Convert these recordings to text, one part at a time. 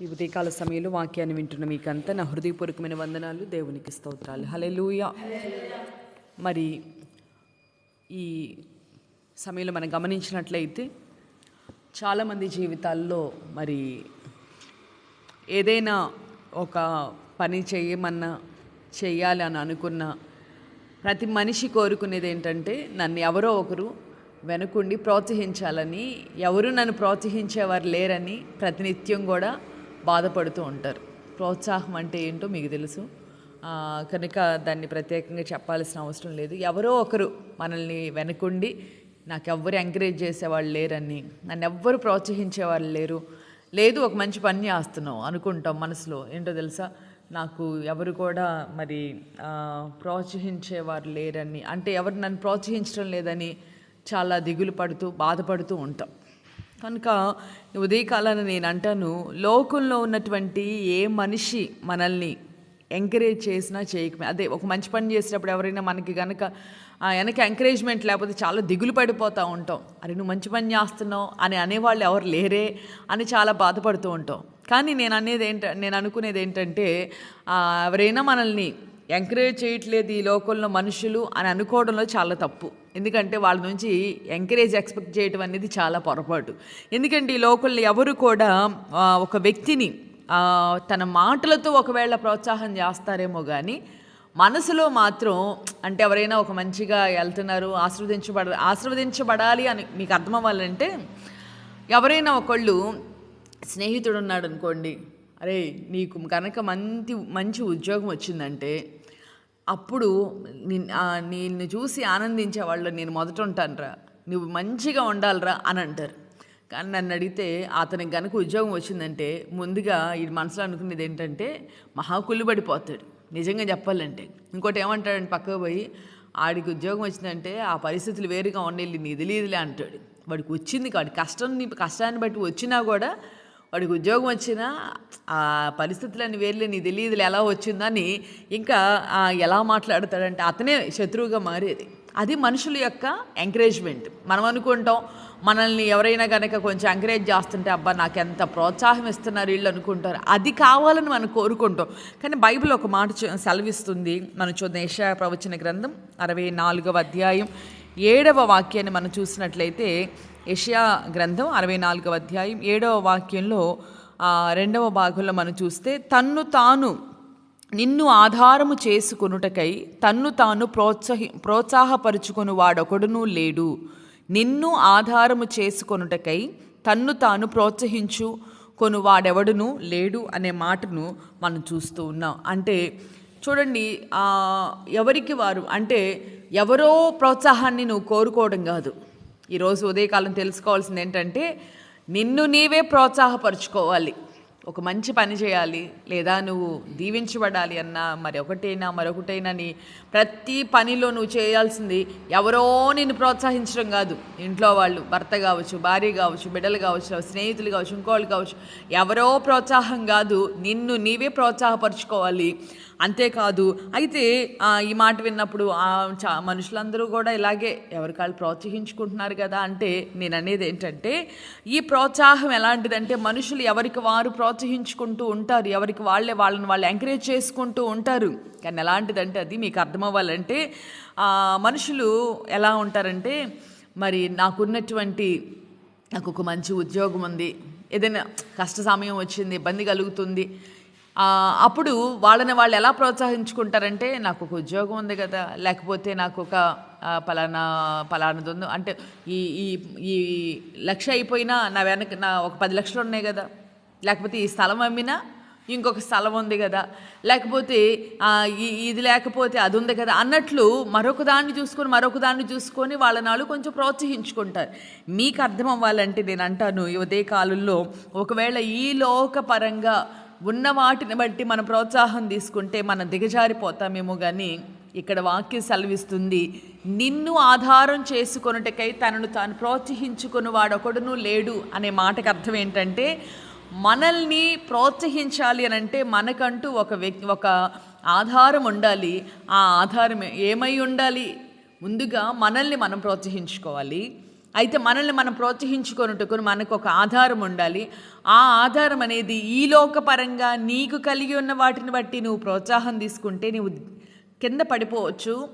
ఈ ఉదయకాల సమయంలో వాక్యాన్ని వింటున్న మీకంతా నా హృదయపూర్వకమైన వందనాలు దేవునికి స్తోత్రాలు. హలే మరి ఈ సమయంలో మనం గమనించినట్లయితే చాలామంది జీవితాల్లో మరి ఏదైనా ఒక పని చేయమన్నా చేయాలి అని అనుకున్న ప్రతి మనిషి కోరుకునేది ఏంటంటే నన్ను ఎవరో ఒకరు వెనుకుండి ప్రోత్సహించాలని ఎవరు నన్ను ప్రోత్సహించేవారు లేరని ప్రతినిత్యం కూడా బాధపడుతూ ఉంటారు. ప్రోత్సాహం అంటే ఏంటో మీకు తెలుసు. కనుక దాన్ని ప్రత్యేకంగా చెప్పాల్సిన అవసరం లేదు. ఎవరో ఒకరు మనల్ని వెనుకుండి నాకెవ్వరు ఎంకరేజ్ చేసేవాళ్ళు లేరని నన్ను ఎవ్వరు ప్రోత్సహించేవాళ్ళు లేరు. లేదు ఒక మంచి పని చేస్తున్నావు అనుకుంటాం మనసులో. ఏంటో తెలుసా? నాకు ఎవరు కూడా మరి ప్రోత్సహించేవారు లేరని అంటే ఎవరు నన్ను ప్రోత్సహించడం లేదని చాలా దిగులు పడుతూ బాధపడుతూ ఉంటాం. కనుక ఉదయకాలాన్ని నేను అంటాను లోకంలో ఉన్నటువంటి ఏ మనిషి మనల్ని ఎంకరేజ్ చేసినా చేయకమే. అదే ఒక మంచి పని చేసేటప్పుడు ఎవరైనా మనకి కనుక వెనక ఎంకరేజ్మెంట్ లేకపోతే చాలా దిగులు పడిపోతూ ఉంటాం. అరే నువ్వు మంచి పని చేస్తున్నావు అని అనేవాళ్ళు ఎవరు లేరే అని చాలా బాధపడుతూ ఉంటాం. కానీ నేను అనేది ఏంట నేను అనుకునేది ఏంటంటే ఎవరైనా మనల్ని ఎంకరేజ్ చేయట్లేదు ఈ లోకంలో మనుషులు అని అనుకోవడంలో చాలా తప్పు. ఎందుకంటే వాళ్ళ నుంచి ఎంకరేజ్ ఎక్స్పెక్ట్ చేయటం అనేది చాలా పొరపాటు. ఎందుకంటే ఈ లోకల్ని ఎవరు కూడా ఒక వ్యక్తిని తన మాటలతో ఒకవేళ ప్రోత్సాహం చేస్తారేమో కానీ మనసులో మాత్రం అంటే ఎవరైనా ఒక మంచిగా వెళ్తున్నారు ఆశీర్వదించబడ ఆశీర్వదించబడాలి అని మీకు అర్థం అవ్వాలంటే ఎవరైనా ఒకళ్ళు స్నేహితుడు ఉన్నాడు అనుకోండి అరే నీకు కనుక మంచి మంచి ఉద్యోగం వచ్చిందంటే అప్పుడు నిన్- నిన్ను చూసి ఆనందించే వాళ్ళు నేను మొదట ఉంటానురా. నువ్వు మంచిగా ఉండాలిరా అని అంటారు. కానీ నన్ను అడిగితే అతనికి కనుక ఉద్యోగం వచ్చిందంటే ముందుగా ఈ మనసులో అనుకునేది ఏంటంటే మహాకుళ్ళు పడిపోతాడు నిజంగా చెప్పాలంటే. ఇంకోటి ఏమంటాడంటే పక్కకు పోయి ఆడికి ఉద్యోగం వచ్చిందంటే ఆ పరిస్థితులు వేరుగా ఉండేది నీ తెలియదులే అంటాడు. వాడికి వచ్చింది వాడి కష్టం నీ కష్టాన్ని బట్టి వచ్చినా కూడా వాడికి ఉద్యోగం వచ్చినా ఆ పరిస్థితులన్నీ వేర్లే నీ తెలియదులే ఎలా వచ్చిందని ఇంకా ఎలా మాట్లాడతాడంటే అతనే శత్రువుగా మారేది. అది మనుషుల యొక్క ఎంకరేజ్మెంట్ మనం అనుకుంటాం మనల్ని ఎవరైనా కనుక కొంచెం ఎంకరేజ్ చేస్తుంటే అబ్బా నాకు ఎంత ప్రోత్సాహం ఇస్తున్నారు వీళ్ళు అనుకుంటారు. అది కావాలని మనం కోరుకుంటాం. కానీ బైబిల్ ఒక మాట సెలవిస్తుంది. మనం చూద్దాం ఏషియా ప్రవచన గ్రంథం అరవై నాలుగవ అధ్యాయం ఏడవ వాక్యాన్ని మనం చూసినట్లయితే యషయా గ్రంథం అరవై నాలుగవ అధ్యాయం ఏడవ వాక్యంలో రెండవ భాగంలో మనం చూస్తే తన్ను తాను నిన్ను ఆధారము చేసుకొనుటకై తన్ను తాను ప్రోత్సహి ప్రోత్సాహపరుచుకుని వాడొకడునూ లేడు. నిన్ను ఆధారము చేసుకొనుటకై తన్ను తాను ప్రోత్సహించు కొను వాడెవడును లేడు అనే మాటను మనం చూస్తూ ఉన్నాం. అంటే చూడండి ఎవరికి వారు? అంటే ఎవరో ప్రోత్సాహాన్ని నువ్వు కోరుకోవడం కాదు. ఈరోజు ఉదయకాలం తెలుసుకోవాల్సింది ఏంటంటే నిన్ను నీవే ప్రోత్సాహపరుచుకోవాలి. ఒక మంచి పని చేయాలి లేదా నువ్వు దీవించబడాలి అన్నా మరి ఒకటైనా మరొకటైనా నీ ప్రతి పనిలో నువ్వు చేయాల్సింది ఎవరో నిన్ను ప్రోత్సహించడం కాదు. ఇంట్లో వాళ్ళు భర్త కావచ్చు భార్య కావచ్చు బిడ్డలు కావచ్చు స్నేహితులు కావచ్చు ఇంకోళ్ళు కావచ్చు ఎవరో ప్రోత్సాహం కాదు. నిన్ను నీవే ప్రోత్సాహపరుచుకోవాలి. అంతేకాదు అయితే ఈ మాట విన్నప్పుడు చా మనుషులందరూ కూడా ఇలాగే ఎవరికాళ్ళు ప్రోత్సహించుకుంటున్నారు కదా అంటే నేను అనేది ఏంటంటే ఈ ప్రోత్సాహం ఎలాంటిదంటే మనుషులు ఎవరికి వారు ప్రోత్సహించుకుంటూ ఉంటారు ఎవరికి వాళ్ళే వాళ్ళని వాళ్ళు ఎంకరేజ్ చేసుకుంటూ ఉంటారు. కానీ ఎలాంటిదంటే అది మీకు అర్థమవ్వాలంటే మనుషులు ఎలా ఉంటారంటే మరి నాకున్నటువంటి నాకు ఒక మంచి ఉద్యోగం ఉంది ఏదైనా కష్ట సమయం వచ్చింది ఇబ్బంది కలుగుతుంది అప్పుడు వాళ్ళని వాళ్ళు ఎలా ప్రోత్సహించుకుంటారంటే నాకు ఒక ఉద్యోగం ఉంది కదా లేకపోతే నాకు ఒక పలానా పలానాది ఉంది. అంటే ఈ ఈ ఈ లక్ష అయిపోయినా నా వెనక నా ఒక పది లక్షలు ఉన్నాయి కదా లేకపోతే ఈ స్థలం అమ్మినా ఇంకొక స్థలం ఉంది కదా లేకపోతే ఈ ఇది లేకపోతే అది ఉంది కదా అన్నట్లు మరొక దాన్ని చూసుకొని మరొక దాన్ని చూసుకొని వాళ్ళ నాళ్ళు కొంచెం ప్రోత్సహించుకుంటారు. మీకు అర్థం అవ్వాలంటే నేను అంటాను ఈ ఉదయ కాలంలో ఒకవేళ ఈ లోకపరంగా ఉన్న వాటిని బట్టి మన ప్రోత్సాహం తీసుకుంటే మనం దిగజారిపోతామేమో కానీ ఇక్కడ వాక్యం సెలవిస్తుంది నిన్ను ఆధారం చేసుకొనుటకై తనను తాను ప్రోత్సహించుకుని వాడొకడును లేడు అనే మాటకు అర్థం ఏంటంటే మనల్ని ప్రోత్సహించాలి అని అంటే మనకంటూ ఒక వ్యక్తి ఒక ఆధారం ఉండాలి. ఆ ఆధారం ఏమై ఉండాలి? ముందుగా మనల్ని మనం ప్రోత్సహించుకోవాలి. అయితే మనల్ని మనం ప్రోత్సహించుకొనుటకు మనకు ఒక ఆధారం ఉండాలి. ఆ ఆధారం అనేది ఈ లోకపరంగా నీకు కలిగి ఉన్న వాటిని బట్టి నువ్వు ప్రోత్సాహం తీసుకుంటే నువ్వు కింద పడిపోవచ్చు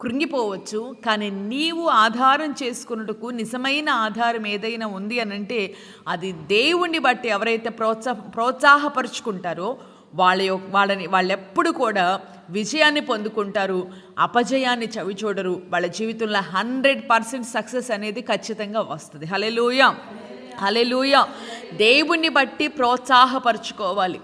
కృంగిపోవచ్చు. కానీ నీవు ఆధారం చేసుకున్నట్టుకు నిజమైన ఆధారం ఏదైనా ఉంది అని అంటే అది దేవుణ్ణి బట్టి ఎవరైతే ప్రోత్సాహ ప్రోత్సాహపరుచుకుంటారో వాళ్ళ యొక్క వాళ్ళని వాళ్ళెప్పుడు కూడా విజయాన్ని పొందుకుంటారు అపజయాన్ని చవి చూడరు వాళ్ళ జీవితంలో హండ్రెడ్ పర్సెంట్ సక్సెస్ అనేది ఖచ్చితంగా వస్తుంది. హలెలూయ హలెలూయ దేవుణ్ణి బట్టి ప్రోత్సాహపరుచుకోవాలి.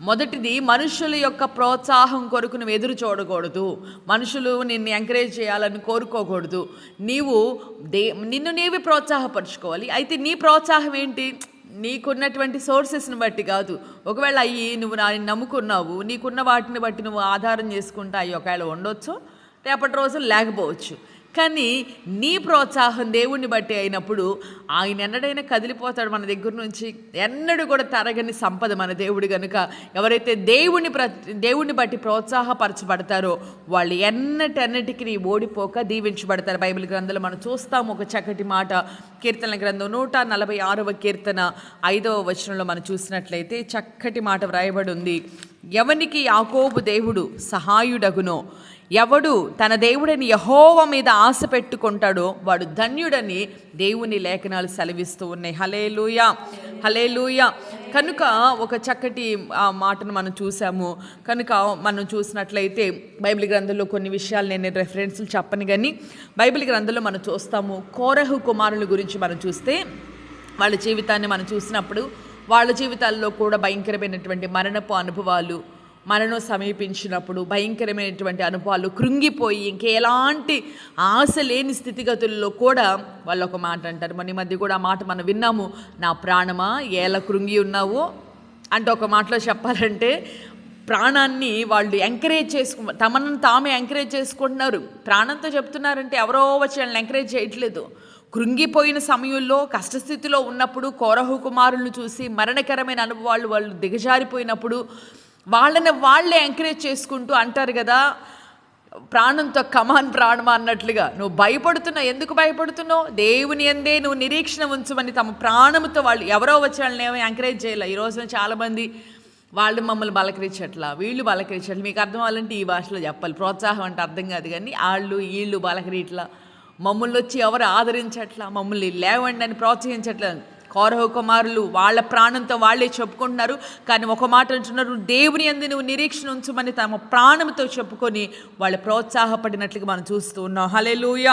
మొదటిది మనుషుల యొక్క ప్రోత్సాహం కొరకు నువ్వు ఎదురు చూడకూడదు. మనుషులు నిన్ను ఎంకరేజ్ చేయాలని కోరుకోకూడదు. నీవు దే నిన్ను నీవి ప్రోత్సాహపరచుకోవాలి. అయితే నీ ప్రోత్సాహం ఏంటి? నీకున్నటువంటి సోర్సెస్ని బట్టి కాదు. ఒకవేళ అయ్యి నువ్వు నా నమ్ముకున్నావు నీకున్న వాటిని బట్టి నువ్వు ఆధారం చేసుకుంటా అవి ఒకవేళ ఉండొచ్చు రేపటి రోజులు లేకపోవచ్చు. కానీ నీ ప్రోత్సాహం దేవుణ్ణి బట్టి అయినప్పుడు ఆయన ఎన్నడైనా కదిలిపోతాడు మన దగ్గర నుంచి ఎన్నడూ కూడా తరగని సంపద మన దేవుడు కనుక ఎవరైతే దేవుని ప్ర దేవుణ్ణి బట్టి ప్రోత్సాహపరచబడతారో వాళ్ళు ఎన్నటెన్నటికి ఓడిపోక దీవించబడతారు. బైబిల్ గ్రంథంలో మనం చూస్తాము ఒక చక్కటి మాట. కీర్తన గ్రంథం నూట నలభై ఆరవ కీర్తన ఐదవ వచనంలో మనం చూసినట్లయితే చక్కటి మాట వ్రాయబడి ఉంది. ఎవనికి యాకోబు దేవుడు సహాయుడగునో ఎవడు తన దేవుడని యహోవ మీద ఆశ పెట్టుకుంటాడో వాడు ధన్యుడని దేవుని లేఖనాలు సెలవిస్తూ ఉన్నాయి. హలేలుయ హలేలుయ కనుక ఒక చక్కటి ఆ మాటను మనం చూసాము. కనుక మనం చూసినట్లయితే బైబిల్ గ్రంథంలో కొన్ని విషయాలు నేను రెఫరెన్స్లు చెప్పను కానీ బైబిల్ గ్రంథంలో మనం చూస్తాము. కోరహు కుమారుల గురించి మనం చూస్తే వాళ్ళ జీవితాన్ని మనం చూసినప్పుడు వాళ్ళ జీవితాల్లో కూడా భయంకరమైనటువంటి మరణపు అనుభవాలు మరణం సమీపించినప్పుడు భయంకరమైనటువంటి అనుభవాలు కృంగిపోయి ఇంకెలాంటి ఆశ లేని స్థితిగతుల్లో కూడా వాళ్ళు ఒక మాట అంటారు. మన ఈ మధ్య కూడా ఆ మాట మనం విన్నాము. నా ప్రాణమా? ఎలా కృంగి ఉన్నావు? అంటే ఒక మాటలో చెప్పాలంటే ప్రాణాన్ని వాళ్ళు ఎంకరేజ్ చేసుకు తమను తామే ఎంకరేజ్ చేసుకుంటున్నారు. ప్రాణంతో చెప్తున్నారంటే ఎవరో వచ్చి వాళ్ళని ఎంకరేజ్ చేయట్లేదు. కృంగిపోయిన సమయంలో కష్టస్థితిలో ఉన్నప్పుడు కోరహు కుమారులను చూసి మరణకరమైన అనుభవాలు వాళ్ళు దిగజారిపోయినప్పుడు వాళ్ళని వాళ్ళే ఎంకరేజ్ చేసుకుంటూ అంటారు కదా ప్రాణంతో కమాన్ ప్రాణమా అన్నట్లుగా. నువ్వు భయపడుతున్నావు. ఎందుకు భయపడుతున్నావు? దేవుని ఎందే నువ్వు నిరీక్షణ ఉంచమని తమ ప్రాణంతో వాళ్ళు ఎవరో వచ్చి వాళ్ళని ఏమో ఎంకరేజ్ చేయాలి. ఈ రోజున చాలామంది వాళ్ళు మమ్మల్ని బలకరించట్లా వీళ్ళు బలకరించట్లా. మీకు అర్థం అవ్వాలంటే ఈ భాషలో చెప్పాలి. ప్రోత్సాహం అంటే అర్థం కాదు కానీ వాళ్ళు వీళ్ళు బలకరిట్లా మమ్మల్ని వచ్చి ఎవరు ఆదరించట్లా? మమ్మల్ని లేవండి అని ప్రోత్సహించట్లేదు కౌరవ కుమారులు వాళ్ళ ప్రాణంతో వాళ్ళే చెప్పుకుంటున్నారు. కానీ ఒక మాట అంటున్నారు దేవుని అందు నువ్వు నిరీక్షణ ఉంచమని తమ ప్రాణంతో చెప్పుకొని వాళ్ళు ప్రోత్సాహపడినట్లుగా మనం చూస్తూ ఉన్నాం. హలే లూయ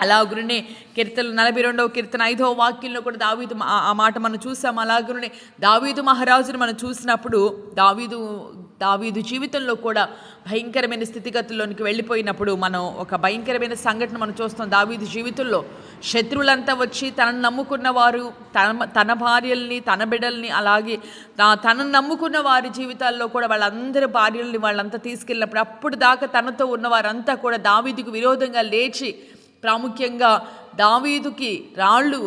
అలాగురునే కీర్తన నలభై రెండవ కీర్తన ఐదవ వాక్యంలో కూడా దావీదు ఆ- మాట మనం చూసాం. అలాగురునే దావీదు మహారాజును మనం చూసినప్పుడు దావీదు దావీదు జీవితంలో కూడా భయంకరమైన స్థితిగతుల్లోనికి వెళ్ళిపోయినప్పుడు మనం ఒక భయంకరమైన సంఘటన మనం చూస్తాం. దావీదు జీవితంలో శత్రువులంతా వచ్చి తనను నమ్ముకున్న వారు తన తన భార్యల్ని తన బిడ్డల్ని అలాగే తనను నమ్ముకున్న వారి జీవితాల్లో కూడా వాళ్ళందరి భార్యల్ని వాళ్ళంతా తీసుకెళ్ళినప్పుడు అప్పుడు దాకా తనతో ఉన్న వారంతా కూడా దావీదుకు విరోధంగా లేచి ప్రాముఖ్యంగా దావీదుకి రాళ్ళు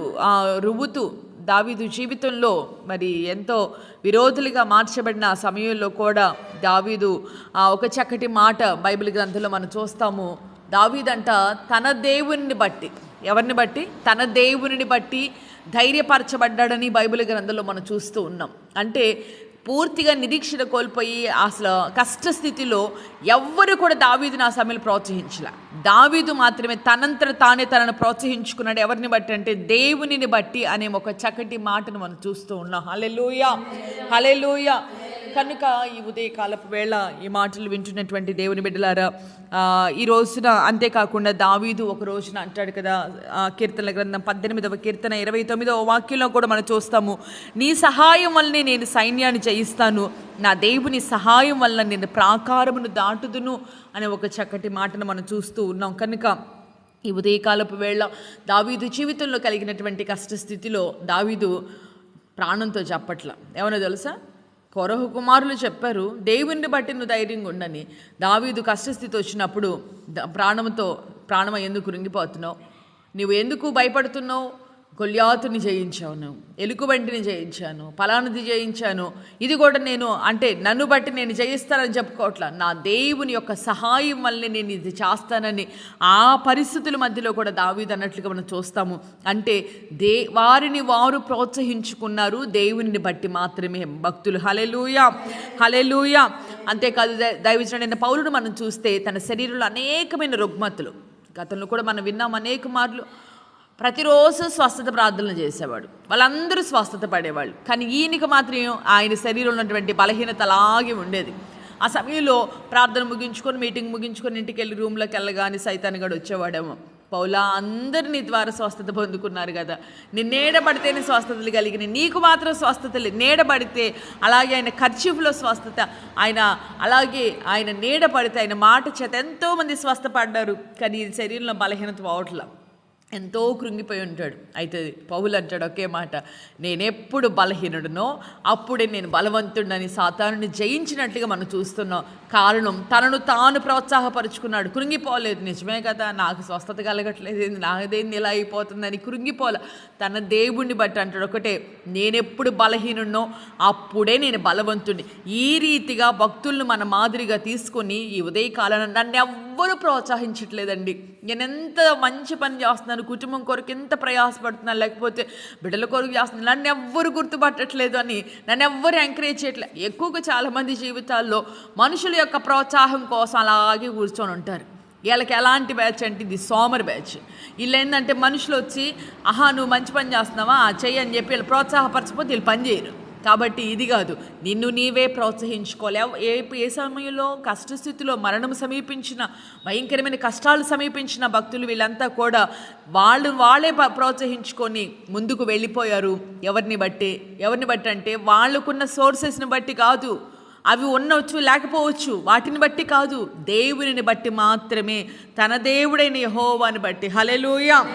రువ్వుతూ దావీదు జీవితంలో మరి ఎంతో విరోధులుగా మార్చబడిన సమయంలో కూడా దావీదు ఆ, ఒక చక్కటి మాట బైబిల్ గ్రంథంలో మనం చూస్తాము. దావీదంట తన దేవుని బట్టి ఎవరిని బట్టి? తన దేవునిని బట్టి ధైర్యపరచబడ్డాడని బైబిల్ గ్రంథంలో మనం చూస్తూ ఉన్నాం. అంటే పూర్తిగా నిరీక్షణ కోల్పోయి అసలు కష్టస్థితిలో ఎవ్వరు కూడా దావీదుని ఆ సమయంలో ప్రోత్సహించలే. దావీదు మాత్రమే తనంతట తానే తనను ప్రోత్సహించుకున్నాడు. ఎవరిని బట్టి అంటే దేవునిని బట్టి అనే ఒక చక్కటి మాటను మనం చూస్తూ ఉన్నాం. హలెలూయ హలెలూయ కనుక ఈ ఉదయకాలపు వేళ ఈ మాటలు వింటున్నటువంటి దేవుని బిడ్డలారా ఈ రోజున అంతేకాకుండా దావీదు ఒక రోజున అంటాడు కదా ఆ, కీర్తనల గ్రంథం పద్దెనిమిదవ కీర్తన ఇరవై తొమ్మిదవ వాక్యంలో కూడా మనం చూస్తాము నీ సహాయం వల్లనే నేను సైన్యాన్ని జయిస్తాను నా దేవుని సహాయం వల్ల నేను ప్రాకారమును దాటుదును అనే ఒక చక్కటి మాటను మనం చూస్తూ ఉన్నాం. కనుక ఈ ఉదయకాలపు వేళ దావీదు జీవితంలో కలిగినటువంటి కష్టస్థితిలో దావీదు ప్రాణంతో చెప్పట్ల ఏమన్నా తెలుసా? కొరహు కుమారులు చెప్పారు దేవుని బట్టి నువ్వు ధైర్యంగా ఉండని. దావీదు కష్టస్థితి వచ్చినప్పుడు ప్రాణంతో ప్రాణం ఎందుకు రింగిపోతున్నావు నువ్వు ఎందుకు భయపడుతున్నావు? కొల్యాతుని జయించాను ఎలుకబంటిని జయించాను పలానది జయించాను. ఇది కూడా నేను అంటే నన్ను బట్టి నేను జయిస్తానని చెప్పుకోవట్లా. నా దేవుని యొక్క సహాయం వల్లనే నేను ఇది చేస్తానని ఆ పరిస్థితుల మధ్యలో కూడా దావీదు అన్నట్లుగా మనం చూస్తాము. అంటే దే వారిని వారు ప్రోత్సహించుకున్నారు దేవుని బట్టి మాత్రమే. భక్తులు హలెలూయా హలెలూయా అంతేకాదు దై- దైవజనుడైన పౌరుడు మనం చూస్తే తన శరీరంలో అనేకమైన రుగ్మతులు. గతంలో కూడా మనం విన్నాం అనేక మార్లు ప్రతిరోజు స్వస్థత ప్రార్థనలు చేసేవాడు. వాళ్ళందరూ స్వస్థత పడేవాళ్ళు. కానీ ఈయనకి మాత్రం ఆయన శరీరంలో ఉన్నటువంటి బలహీనత అలాగే ఉండేది. ఆ సమయంలో ప్రార్థన ముగించుకొని మీటింగ్ ముగించుకొని ఇంటికి వెళ్ళి రూమ్లోకి వెళ్ళగానే సైతాన్ని వచ్చేవాడేమో. పౌలా అందరు నీ ద్వారా స్వస్థత పొందుకున్నారు కదా. నీ నీడబడితేనే స్వస్థతలు కలిగిన నీకు మాత్రం స్వస్థతలు నీడబడితే అలాగే ఆయన ఖర్చీఫ్లో స్వస్థత ఆయన అలాగే ఆయన నీడబడితే ఆయన మాట చేత ఎంతోమంది స్వస్థపడ్డారు. కానీ శరీరంలో బలహీనత పోవట్లేదు ఎంతో కృంగిపోయి ఉంటాడు. అయితే పౌలు అంటాడు ఒకే మాట నేనెప్పుడు బలహీనుడునో అప్పుడే నేను బలవంతుడినని సాతానుని జయించినట్లుగా మనం చూస్తున్నాం. కారణం తనను తాను ప్రోత్సాహపరుచుకున్నాడు. కృంగిపోలేదు. నిజమే కదా నాకు స్వస్థత కలగట్లేదు. ఏంది, నాదేంది ఇలా అయిపోతుందని కృంగిపోలే. తన దేవుణ్ణి బట్టి అంటాడు ఒకటే నేనెప్పుడు బలహీనుడినో అప్పుడే నేను బలవంతుడిని. ఈ రీతిగా భక్తులను మన మాదిరిగా తీసుకొని ఈ ఉదయకాలను నన్ను ఎవ్వరూ ప్రోత్సహించట్లేదండి. నేను ఎంత మంచి పని చేస్తున్నాను కుటుంబం కొరకు ఎంత ప్రయాసపడుతున్నాను లేకపోతే బిడ్డల కొరకు చేస్తున్నాను నన్ను ఎవ్వరు గుర్తుపట్టట్లేదు అని నన్ను ఎవ్వరు ఎంకరేజ్ చేయట్లేదు ఎక్కువగా చాలామంది జీవితాల్లో మనుషుల యొక్క ప్రోత్సాహం కోసం అలాగే కూర్చొని ఉంటారు. వీళ్ళకి ఎలాంటి బ్యాచ్ అంటే ఇది సోమర్ బ్యాచ్. వీళ్ళు ఏంటంటే మనుషులు వచ్చి ఆహా నువ్వు మంచి పని చేస్తున్నావా? ఆ చెయ్యి అని చెప్పి వీళ్ళు ప్రోత్సాహపరచకపోతే వీళ్ళు పని చేయరు. కాబట్టి ఇది కాదు. నిన్ను నీవే ప్రోత్సహించుకోలేవు. ఏ ఏ సమయంలో కష్టస్థితిలో మరణం సమీపించిన భయంకరమైన కష్టాలు సమీపించిన భక్తులు వీళ్ళంతా కూడా వాళ్ళు వాళ్ళే ప్రోత్సహించుకొని ముందుకు వెళ్ళిపోయారు. ఎవరిని బట్టి? ఎవరిని బట్టి అంటే వాళ్ళకున్న సోర్సెస్ని బట్టి కాదు. అవి ఉండవచ్చు లేకపోవచ్చు వాటిని బట్టి కాదు. దేవునిని బట్టి మాత్రమే తన దేవుడైన యహోవాని బట్టి. హలెలుయా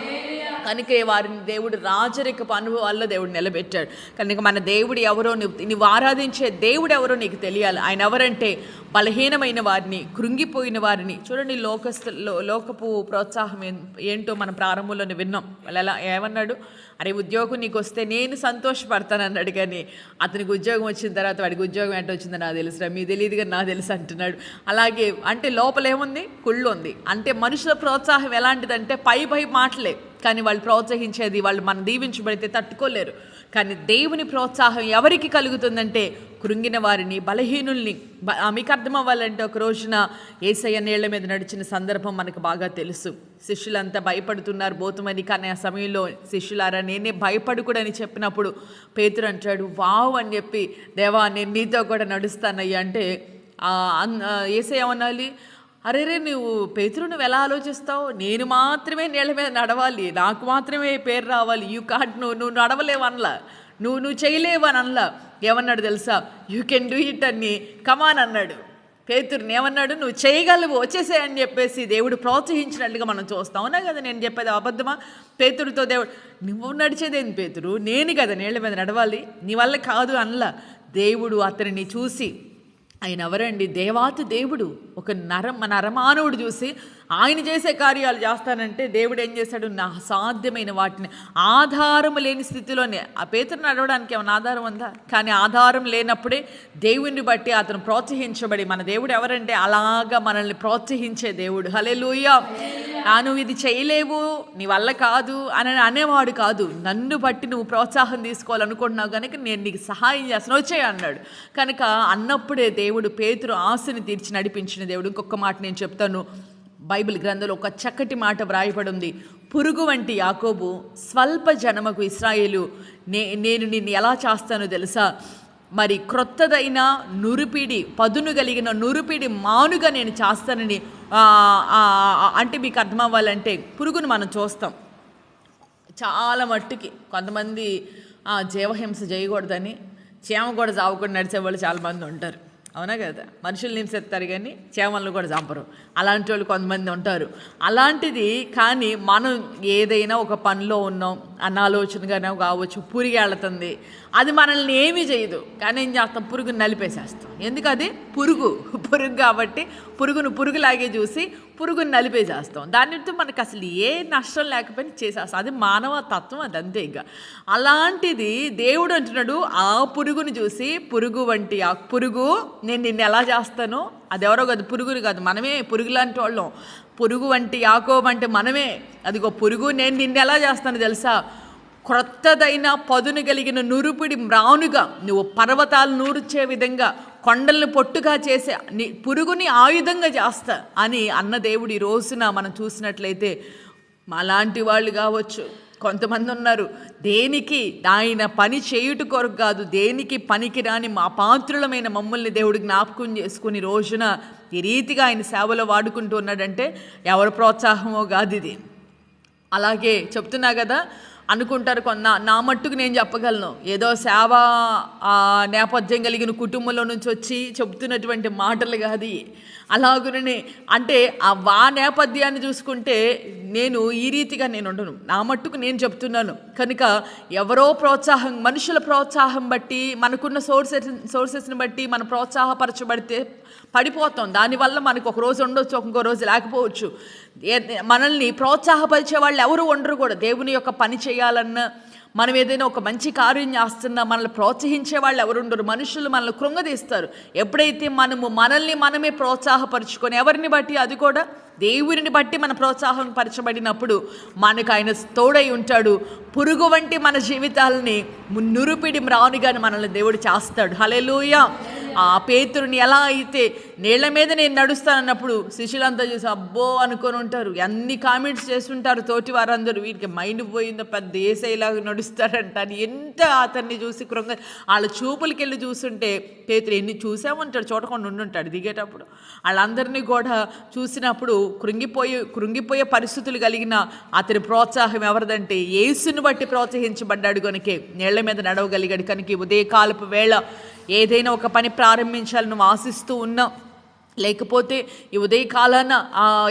కనుకే వారిని దేవుడు రాజరికపు అనుభవాల్లో దేవుడు నిలబెట్టాడు. కనుక మన దేవుడు ఎవరో నువ్వు నువ్వు ఆరాధించే దేవుడు ఎవరో నీకు తెలియాలి. ఆయన ఎవరంటే బలహీనమైన వారిని కృంగిపోయిన వారిని. చూడండి లోకస్తు లోకపు ప్రోత్సాహం ఏం- ఏంటో మన ప్రారంభంలోనే విన్నాం. వాళ్ళు ఎలా ఏమన్నాడు? అరే ఉద్యోగం నీకు వస్తే నేను సంతోషపడతాను అన్నాడు కానీ అతనికి ఉద్యోగం వచ్చిన తర్వాత వాడికి ఉద్యోగం ఏంటో వచ్చిందో నాకు తెలుసురా మీ తెలియదు కానీ నాకు తెలుసు అంటున్నాడు. అలాగే అంటే లోపల ఏముంది? కుళ్ళు ఉంది. అంటే మనుషుల ప్రోత్సాహం ఎలాంటిదంటే పై పై మాటలే. కానీ వాళ్ళు ప్రోత్సహించేది వాళ్ళు మనం దీవించబడితే తట్టుకోలేరు. కానీ దేవుని ప్రోత్సాహం ఎవరికి కలుగుతుందంటే కృంగిన వారిని బలహీనుల్ని. మీకు అర్థం అవ్వాలంటే ఒక రోజున ఏసయ్య నీళ్ళ మీద నడిచిన సందర్భం మనకు బాగా తెలుసు. శిష్యులంతా భయపడుతున్నారు బోతుమని కానీ ఆ సమయంలో శిష్యులారా నేనే భయపడకూడని చెప్పినప్పుడు పేతురు అంటాడు వావ్ అని చెప్పి దేవా నేను నీతో కూడా నడుస్తానయ్యా. అంటే అన్- ఏసయ్య ఏమనాలి? అరే రే నువ్వు పేతురు నువ్వు ఎలా ఆలోచిస్తావు? నేను మాత్రమే నీళ్ళ మీద నడవాలి నాకు మాత్రమే పేరు రావాలి. యూ కాట్ నువ్వు నువ్వు నడవలేవు అనలా. నువ్వు నువ్వు చేయలేవు అని అనలా. ఏమన్నాడు తెలుసా? యూ కెన్ డూ ఇట్ అని. కమాన్ అన్నాడు. పేతురుని ఏమన్నాడు? నువ్వు చేయగలవు వచ్చేసే అని చెప్పేసి దేవుడు ప్రోత్సహించినట్లుగా మనం చూస్తాం. అవునా కదా? నేను చెప్పేది అబద్ధమా? పేతుడితో దేవుడు నువ్వు నడిచేదేంది పేతురు? నేను కదా నీళ్ళ మీద నడవాలి. నీ వల్ల కాదు అనలా. దేవుడు అతనిని చూసి ఆయన ఎవరండి? దేవాతి దేవుడు. ఒక నర నరమానవుడు చూసి ఆయన చేసే కార్యాలు చేస్తానంటే దేవుడు ఏం చేశాడు? నా అసాధ్యమైన వాటిని. ఆధారం లేని స్థితిలోనే. ఆ పేతురు నడవడానికి ఏమైనా ఆధారం ఉందా? కానీ ఆధారం లేనప్పుడే దేవుని బట్టి అతను ప్రోత్సహించబడి మన దేవుడు ఎవరంటే అలాగా మనల్ని ప్రోత్సహించే దేవుడు. హలే లూయ నువ్వు ఇది చేయలేవు. నీ వల్ల కాదు అని అనేవాడు కాదు. నన్ను బట్టి నువ్వు ప్రోత్సాహం తీసుకోవాలనుకుంటున్నావు కనుక నేను నీకు సహాయం చేస్తాను. వచ్చే అన్నాడు. కనుక అన్నప్పుడే దేవుడు పేతురు ఆశని తీర్చి నడిపించిన దేవుడు. ఇంకొక మాట నేను చెప్తాను. బైబిల్ గ్రంథంలో ఒక చక్కటి మాట వ్రాయబడి ఉంది పురుగు వంటి యాకోబు స్వల్ప జనమకు ఇస్రాయేలు నే నేను నిన్ను ఎలా చేస్తానో తెలుసా? మరి క్రొత్తదైన నురిపిడి పదును కలిగిన నురిపిడి మానుగా నేను చేస్తానని అంటే మీకు అర్థం అవ్వాలంటే పురుగును మనం చూస్తాం. చాలా మట్టుకి కొంతమంది ఆ, జీవహింస చేయకూడదని చేమ కూడా చావకుండా నడిచే వాళ్ళు చాలామంది ఉంటారు. అవునా కదా? మనుషులు హింసెత్తారు కానీ చేమలను కూడా చంపరు. అలాంటి వాళ్ళు కొంతమంది ఉంటారు. అలాంటిది కానీ మనం ఏదైనా ఒక పనిలో ఉన్నాం అనాలోచనగానే కావచ్చు పురిగెళ్తుంది అది మనల్ని ఏమీ చేయదు. కానీ ఏం చేస్తాం? పురుగుని నలిపేసేస్తాం. ఎందుకు అది? పురుగు. పురుగు కాబట్టి పురుగును పురుగులాగే చూసి పురుగుని నలిపేసేస్తాం. దానితో మనకు అసలు ఏ నష్టం లేకపోయినా చేసేస్తాం. అది మానవ తత్వం అది అంతే ఇక. అలాంటిది దేవుడు అంటున్నాడు ఆ పురుగును చూసి పురుగు వంటి ఆ పురుగు నేను నిన్ను ఎలా చేస్తాను? అది ఎవరో కాదు పురుగుని కాదు మనమే పురుగు లాంటి వాళ్ళం. పురుగు వంటి యాకో వంటి మనమే. అదిగో పురుగు నేను నిన్ను ఎలా చేస్తాను తెలుసా? క్రొత్తదైన పదును కలిగిన నురుపిడి మ్రానుగా నువ్వు పర్వతాలు నూర్చే విధంగా కొండల్ని పొట్టుగా చేసే నీ పురుగుని ఆయుధంగా చేస్తా అని అన్న దేవుడు ఈ రోజున మనం చూసినట్లయితే మాలాంటి వాళ్ళు కావచ్చు కొంతమంది ఉన్నారు. దేనికి ఆయన పని చేయుట కొరకు కాదు దేనికి పనికిరాని మా పాత్రులమైన మమ్మల్ని దేవుడు జ్ఞాపకం చేసుకుని రోజున ఈ రీతిగా ఆయన సేవలో వాడుకుంటూ ఉన్నాడంటే ఎవరి ప్రోత్సాహమో కాదు ఇది. అలాగే చెప్తున్నా కదా అనుకుంటారు కొన్న నా మట్టుకు నేను చెప్పగలను. ఏదో సేవ నేపథ్యం కలిగిన కుటుంబంలో నుంచి వచ్చి చెప్తున్నటువంటి మాటలు కాదు అలాగుననే. అంటే ఆ వా నేపథ్యాన్ని చూసుకుంటే నేను ఈ రీతిగా నేను ఉండను. నా మట్టుకు నేను చెప్తున్నాను. కనుక ఎవరో ప్రోత్సాహం మనుషుల ప్రోత్సాహం బట్టి మనకున్న సోర్సెస్ సోర్సెస్ని బట్టి మన ప్రోత్సాహపరచబడితే పడిపోతాం. దానివల్ల మనకు ఒక రోజు ఉండొచ్చు ఇంకో రోజు లేకపోవచ్చు. ఏ- మనల్ని ప్రోత్సాహపరిచే వాళ్ళు ఎవరు ఉండరు కూడా. దేవుని యొక్క పని చేయాలన్న మనం ఏదైనా ఒక మంచి కార్యం చేస్తున్నా మనల్ని ప్రోత్సహించే వాళ్ళు ఎవరు ఉండరు మనుషులు మనల్ని కృంగదీస్తారు. ఎప్పుడైతే మనము మనల్ని మనమే ప్రోత్సాహపరుచుకొని ఎవరిని బట్టి? అది కూడా దేవుడిని బట్టి మన ప్రోత్సాహం పరచబడినప్పుడు మనకు ఆయన తోడై ఉంటాడు. పురుగు వంటి మన జీవితాలని నురుపిడి మ్రానుగాని మనల్ని దేవుడు చేస్తాడు. హలెలూయా ఆ పేతురుని ఎలా అయితే నీళ్ళ మీద నేను నడుస్తానన్నప్పుడు శిష్యులంతా చూసి అబ్బో అనుకొని ఉంటారు. అన్ని కామెంట్స్ చేస్తుంటారు తోటి వారందరూ. వీరికి మైండ్ పోయిందో పెద్ద ఏసైలాగా నడుస్తాడంట అని ఎంత అతన్ని చూసి కృంగ వాళ్ళ చూపులకి వెళ్ళి చూస్తుంటే పేతురు ఎన్ని చూసామంటాడు చూడకుండా ఉండుంటాడు దిగేటప్పుడు. వాళ్ళందరినీ కూడా చూసినప్పుడు కృంగిపోయి కృంగిపోయే పరిస్థితులు కలిగిన అతని ప్రోత్సాహం ఎవరిదంటే యేసుని బట్టి ప్రోత్సహించబడ్డాడు కనుకే నీళ్ళ మీద నడవగలిగాడు. కనుక ఉదయకాలపు వేళ ఏదైనా ఒక పని ప్రారంభించాలని నువ్వు ఆశిస్తూ ఉన్నావు. లేకపోతే ఈ ఉదయకాలాన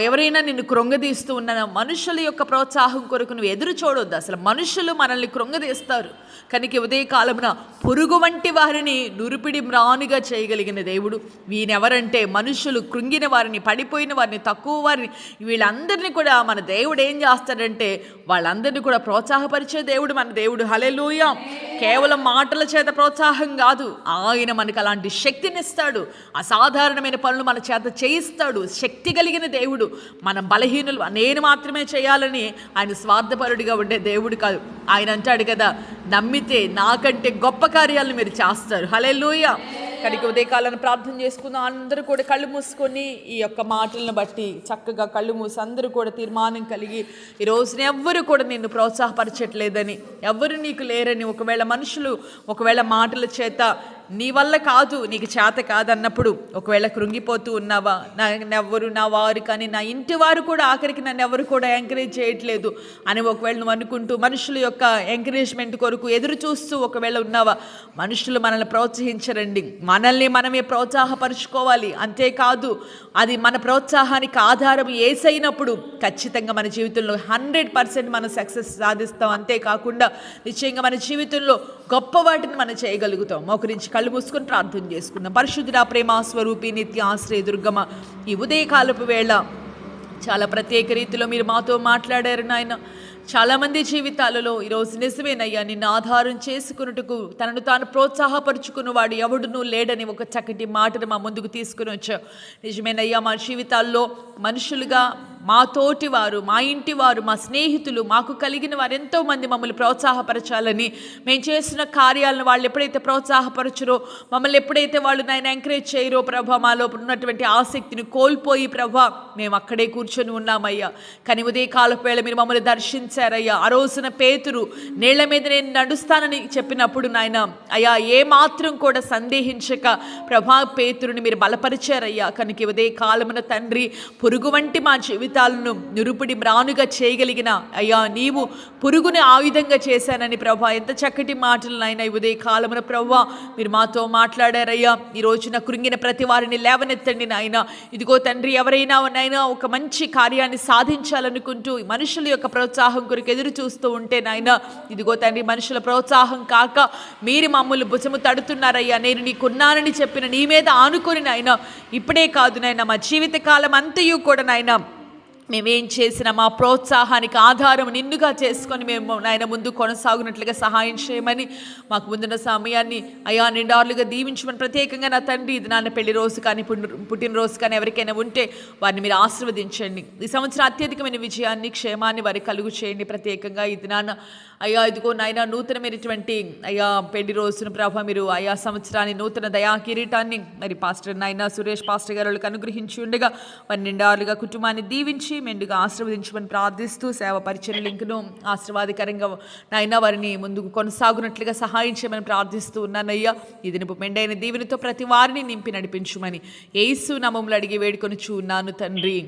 ఎవరైనా నిన్ను కృంగదీస్తూ ఉన్న మనుషుల యొక్క ప్రోత్సాహం కొరకు నువ్వు ఎదురు చూడొద్దు. అసలు మనుషులు మనల్ని కృంగదీస్తారు. కనుక ఉదయకాలమున పురుగు వంటి వారిని నురిపిడి మ్రానుగా చేయగలిగిన దేవుడు వీనెవరంటే మనుషులు కృంగిన వారిని పడిపోయిన వారిని తక్కువ వారిని వీళ్ళందరినీ కూడా మన దేవుడు ఏం చేస్తాడంటే వాళ్ళందరినీ కూడా ప్రోత్సాహపరిచే దేవుడు మన దేవుడు. హలెలూయ కేవలం మాటల చేత ప్రోత్సాహం కాదు. ఆయన మనకు అలాంటి శక్తినిస్తాడు అసాధారణమైన పనులు మన చేత చేయిస్తాడు. శక్తి కలిగిన దేవుడు. మనం బలహీనులు. నేను మాత్రమే చేయాలని ఆయన స్వార్థపరుడిగా ఉండే దేవుడు కాదు. ఆయన అంటాడు కదా నమ్మితే నాకంటే గొప్ప కార్యాలను మీరు చేస్తారు. హలే లూయ కడికి ఉదయకాలను ప్రార్థన చేసుకుందాం. అందరూ కూడా కళ్ళు మూసుకొని ఈ యొక్క మాటలను బట్టి చక్కగా కళ్ళు మూసి అందరూ కూడా తీర్మానం కలిగి ఈ రోజున ఎవ్వరు కూడా నిన్ను ప్రోత్సాహపరచట్లేదని ఎవ్వరు నీకు లేరని ఒకవేళ మనుషులు ఒకవేళ మాటల చేత నీ వల్ల కాదు నీకు చేత కాదన్నప్పుడు ఒకవేళ కృంగిపోతూ ఉన్నావా? నన్నెవ్వరు నా వారు కానీ నా ఇంటి వారు కూడా ఆఖరికి నన్ను ఎవరు కూడా ఎంకరేజ్ చేయట్లేదు అని ఒకవేళ నువ్వు అనుకుంటూ మనుషుల యొక్క ఎంకరేజ్మెంట్ కొరకు ఎదురు చూస్తూ ఒకవేళ ఉన్నావా? మనుషులు మనల్ని ప్రోత్సహించరండి. మనల్ని మనమే ప్రోత్సాహపరుచుకోవాలి. అంతేకాదు అది మన ప్రోత్సాహానికి ఆధారం ఏసైనప్పుడు ఖచ్చితంగా మన జీవితంలో హండ్రెడ్ పర్సెంట్ మనం సక్సెస్ సాధిస్తాం. అంతేకాకుండా నిశ్చయంగా మన జీవితంలో గొప్ప వాటిని మనం చేయగలుగుతాం. మోకరించి కళ్ళు మూసుకొని ప్రార్థన చేసుకుందాం. పరిశుద్ధుడ ప్రేమ స్వరూపి నిత్య ఆశ్రయ దుర్గమ ఈ ఉదయకాలపు వేళ చాలా ప్రత్యేక రీతిలో మీరు మాతో మాట్లాడారు నాయన. చాలామంది జీవితాలలో ఈరోజు నిజమేనయ్యా నిన్ను ఆధారం చేసుకున్నట్టుకు తనను తాను ప్రోత్సాహపరుచుకున్నవాడు ఎవడునూ లేడని ఒక చక్కటి మాటను మా ముందుకు తీసుకుని వచ్చావు. నిజమేనయ్యా మా జీవితాల్లో మనుషులుగా మా తోటి వారు మా ఇంటి వారు మా స్నేహితులు మాకు కలిగిన వారు ఎంతోమంది మమ్మల్ని ప్రోత్సాహపరచాలని మేము చేసిన కార్యాలను వాళ్ళు ఎప్పుడైతే ప్రోత్సాహపరచరో మమ్మల్ని ఎప్పుడైతే వాళ్ళు నాయన ఎంకరేజ్ చేయరో ప్రభా మాలో ఉన్నటువంటి ఆసక్తిని కోల్పోయి ప్రభా మేము అక్కడే కూర్చొని ఉన్నామయ్యా. కానీ ఉదయకాలపు వేళ మీరు మమ్మల్ని దర్శించారయ్యా. ఆ రోజున పేతురు నీళ్ళ మీద నేను నడుస్తానని చెప్పినప్పుడు నాయన అయ్యా ఏ మాత్రం కూడా సందేహించక ప్రభా పేతురుని మీరు బలపరిచారయ్యా. కనుక ఉదయ కాలమున తండ్రి పురుగు వంటి మా జీవితం జీవితాలను నిరుపుడి మ్రానుగా చేయగలిగిన అయ్యా నీవు పురుగుని ఆయుధంగా చేశానని ప్రభా. ఎంత చక్కటి మాటలు నాయన ఉదయ కాలమున ప్రభా. మీరు మాతో మాట్లాడారయ్యా. ఈ రోజున కృంగిన ప్రతి వారిని లేవనెత్తండి నాయన. ఇదిగో తండ్రి ఎవరైనా నాయన ఒక మంచి కార్యాన్ని సాధించాలనుకుంటూ మనుషుల యొక్క ప్రోత్సాహం కొరకు ఎదురు చూస్తూ ఉంటే నాయన ఇదిగో తండ్రి మనుషుల ప్రోత్సాహం కాక మీరు మమ్మల్ని భుజము తడుతున్నారయ్యా. నేను నీకున్నానని చెప్పిన నీ మీద ఆనుకొని నాయన ఇప్పుడే కాదు నాయన మా జీవితకాలం అంతయు కూడా నాయన మేమేం చేసిన మా ప్రోత్సాహానికి ఆధారం నిన్నుగా చేసుకొని మేము నాయన ముందు కొనసాగునట్లుగా సహాయం చేయమని మాకు ముందున్న సమయాన్ని అయా నిండార్లుగా దీవించమని ప్రత్యేకంగా నా తండ్రి ఇది నాన్న పెళ్ళి రోజు కానీ పుట్టినరోజు కానీ ఎవరికైనా ఉంటే వారిని మీరు ఆశీర్వదించండి. ఈ సంవత్సరం అత్యధికమైన విజయాన్ని క్షేమాన్ని వారి కలుగు చేయండి ప్రత్యేకంగా. ఇది నాన్న అయ్యా ఇదిగో నాయన నూతనమైనటువంటి అయ్యా పెళ్ళి రోజున ప్రభావ మీరు అయా సంవత్సరాన్ని నూతన దయా కిరీటాన్ని మరి పాస్టర్ నాయన సురేష్ పాస్టర్ గారు వాళ్ళకి అనుగ్రహించి ఉండగా వారి నిండారులుగా కుటుంబాన్ని దీవించి మెండుగా ఆశీర్వదించమని ప్రార్థిస్తూ సేవ పరిచయ లింకును ఆశీర్వాదకరంగా నాయన వారిని ముందుకు కొనసాగునట్లుగా సహాయం చేయమని ప్రార్థిస్తూ ఉన్నానయ్యా. ఇది దినపు మెండైన దీవెనతో ప్రతి వారిని నింపి నడిపించుమని ఏసు నమములు అడిగి వేడుకొని చూన్నాను తండ్రి.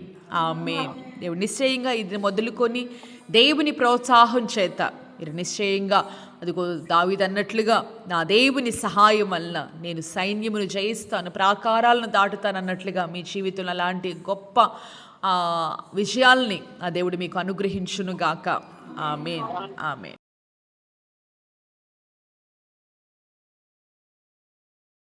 ఆమె దేవుడు నిశ్చయంగా ఇది మొదలుకొని దేవుని ప్రోత్సాహం చేత మీరు నిశ్చయంగా అదిగో దావిదన్నట్లుగా నా దేవుని సహాయం వలన నేను సైన్యమును జయిస్తాను ప్రాకారాలను దాటుతాను అన్నట్లుగా మీ జీవితంలో అలాంటి గొప్ప విజయాల్ని ఆ దేవుడు మీకు అనుగ్రహించునుగాక. ఆమె ఆమె